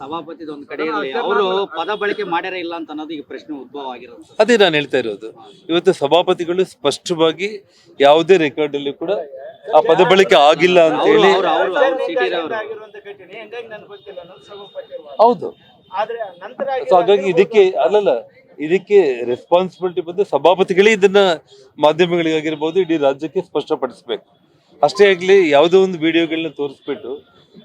ಸಭಾಪತಿದ ಒಂದು ಕಡೆ ಇರಲಿ ಅವರು ಪದ ಬಳಕೆ ಮಾಡ್ಯಾರ ಇಲ್ಲ ಅಂತ ಅನ್ನೋದು ಈಗ ಪ್ರಶ್ನೆ ಉದ್ಭವ ಆಗಿರೋದು ಅದೇ ನಾನು ಹೇಳ್ತಾ ಇರೋದು. ಇವತ್ತು ಸಭಾಪತಿಗಳು ಸ್ಪಷ್ಟವಾಗಿ ಯಾವುದೇ ರೆಕಾರ್ಡ್ ಅಲ್ಲಿ ಕೂಡ ಆ ಪದ ಬಳಕೆ ಆಗಿಲ್ಲ ಅಂತ ಹೇಳಿ ಅವರು ಅವರು ಸಭಾಪತಿ. ಹೌದು. ಆದ್ರೆ ನಂತರ ಸೊ ಹಾಗಾಗಿ ಇದಕ್ಕೆ ಅಲ್ಲಲ್ಲ ಇದಕ್ಕೆ ರೆಸ್ಪಾನ್ಸಿಬಿಲಿಟಿ ಬಂದು ಸಭಾಪತಿಗಳೇ ಇದನ್ನ ಮಾಧ್ಯಮಗಳಿಗಾಗಿರ್ಬೋದು ಇಡೀ ರಾಜ್ಯಕ್ಕೆ ಸ್ಪಷ್ಟಪಡಿಸ್ಬೇಕು. ಅಷ್ಟೇ ಆಗ್ಲಿ ಯಾವುದೋ ಒಂದು ವಿಡಿಯೋಗಳನ್ನ ತೋರಿಸ್ಬಿಟ್ಟು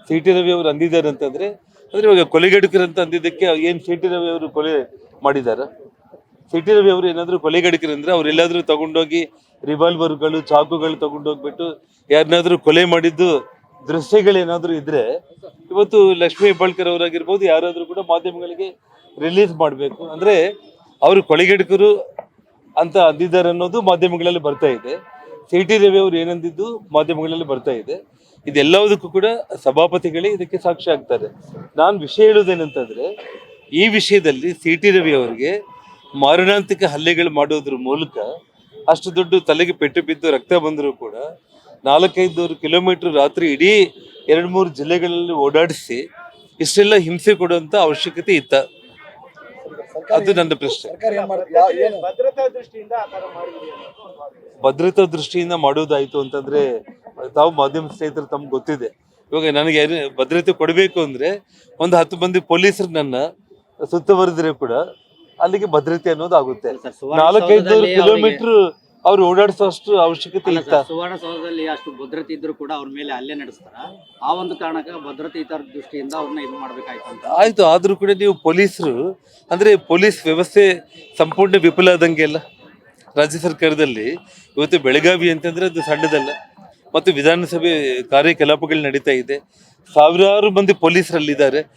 ಸಿ ಟಿ ರವಿ ಅವರು ಅಂದಿದ್ದಾರೆ ಅಂತಂದ್ರೆ ಅಂದ್ರೆ ಇವಾಗ ಕೊಲೆಗಡುಕರು ಅಂತ ಅಂದಿದ್ದಕ್ಕೆ ಏನ್ ಸಿ ಟಿ ರವಿ ಅವರು ಕೊಲೆ ಮಾಡಿದಾರ? ಸಿಟಿ ರವಿ ಅವರು ಏನಾದ್ರು ಕೊಲೆಗಡುಕರು ಅಂದ್ರೆ ಅವ್ರು ಎಲ್ಲಾದ್ರೂ ತಗೊಂಡೋಗಿ ರಿವಾಲ್ವರ್ಗಳು ಚಾಕುಗಳು ತಗೊಂಡೋಗ್ಬಿಟ್ಟು ಯಾರನ್ನಾದ್ರೂ ಕೊಲೆ ಮಾಡಿದ್ದು ದೃಶ್ಯಗಳೇನಾದ್ರೂ ಇದ್ರೆ ಇವತ್ತು ಲಕ್ಷ್ಮೀ ಹೆಬ್ಬಾಳ್ಕರ್ ಅವರಾಗಿರ್ಬೋದು, ಯಾರಾದ್ರೂ ಕೂಡ ಮಾಧ್ಯಮಗಳಿಗೆ ರಿಲೀಸ್ ಮಾಡಬೇಕು. ಅಂದ್ರೆ ಅವರು ಕೊಲೆಗಡುಕರು ಅಂತ ಅಂದಿದ್ದಾರೆ ಅನ್ನೋದು ಮಾಧ್ಯಮಗಳಲ್ಲಿ ಬರ್ತಾ ಇದೆ. ಸಿ ಟಿ ರವಿ ಅವರು ಏನಂದಿದ್ದು ಮಾಧ್ಯಮಗಳಲ್ಲಿ ಬರ್ತಾ ಇದೆ. ಇದೆಲ್ಲದಕ್ಕೂ ಕೂಡ ಸಭಾಪತಿಗಳೇ ಇದಕ್ಕೆ ಸಾಕ್ಷಿ ಆಗ್ತಾರೆ. ನಾನು ವಿಷಯ ಹೇಳುವುದೇನಂತಂದ್ರೆ, ಈ ವಿಷಯದಲ್ಲಿ ಸಿ ಟಿ ರವಿ ಅವರಿಗೆ ಮಾರಣಾಂತಿಕ ಹಲ್ಲೆಗಳು ಮಾಡೋದ್ರ ಮೂಲಕ ಅಷ್ಟು ದೊಡ್ಡ ತಲೆಗೆ ಪೆಟ್ಟು ಬಿದ್ದು ರಕ್ತ ಬಂದರೂ ಕೂಡ ನಾಲ್ಕೈದು ಕಿಲೋಮೀಟರ್ ರಾತ್ರಿ ಇಡೀ ಎರಡು ಮೂರು ಜಿಲ್ಲೆಗಳಲ್ಲಿ ಓಡಾಡಿಸಿ ಇಷ್ಟೆಲ್ಲ ಹಿಂಸೆ ಕೊಡುವಂಥ ಅವಶ್ಯಕತೆ ಇತ್ತ. ಅದು ನನ್ನ ಪ್ರಶ್ನೆ. ಭದ್ರತಾ ದೃಷ್ಟಿಯಿಂದ ಮಾಡೋದಾಯ್ತು ಅಂತಂದ್ರೆ ತಾವು ಮಾಧ್ಯಮ ಸ್ನೇಹಿತರು ತಮ್ಗೆ ಗೊತ್ತಿದೆ. ಇವಾಗ ನನಗೆ ಭದ್ರತೆ ಕೊಡಬೇಕು ಅಂದ್ರೆ ಒಂದು ಹತ್ತು ಮಂದಿ ಪೊಲೀಸರು ನನ್ನ ಸುತ್ತುವರೆದ್ರೆ ಕೂಡ ಅಲ್ಲಿಗೆ ಭದ್ರತೆ ಅನ್ನೋದು ಆಗುತ್ತೆ. ನಾಲ್ಕೈದು ಕಿಲೋಮೀಟರ್ ಅವ್ರು ಓಡಾಡಿಸುವಷ್ಟು ಅವಶ್ಯಕತೆ ಇಲ್ಲ ಇತ್ತ? ಸುವರ್ಣ ಸೌಧದಲ್ಲಿ ಅಷ್ಟು ಭದ್ರತೆ ಇದ್ರು ಕೂಡ ಅವ್ರ ಮೇಲೆ ಅಲ್ಲೇ ನಡೆಸ್ತಾರ. ಆ ಒಂದು ಕಾರಣಕ್ಕೆ ಭದ್ರತೆ ಇತರ ದೃಷ್ಟಿಯಿಂದ ಅವ್ರನ್ನ ಇದು ಮಾಡ್ಬೇಕಾಯ್ತು ಅಂತ. ಆಯ್ತು ಆದ್ರೂ ಕೂಡ ನೀವು ಪೊಲೀಸರು ಅಂದ್ರೆ ಪೊಲೀಸ್ ವ್ಯವಸ್ಥೆ ಸಂಪೂರ್ಣ ವಿಫಲ ಆದಂಗೆ ಅಲ್ಲ? ರಾಜ್ಯ ಸರ್ಕಾರದಲ್ಲಿ ಇವತ್ತು ಬೆಳಗಾವಿ ಅಂತಂದ್ರೆ ಅದು ಸಣ್ಣದಲ್ಲ. ಮತ್ತು ವಿಧಾನಸಭೆ ಕಾರ್ಯಕಲಾಪಗಳು ನಡೀತಾ ಇದೆ. ಸಾವಿರಾರು ಮಂದಿ ಪೊಲೀಸರಲ್ಲಿದ್ದಾರೆ.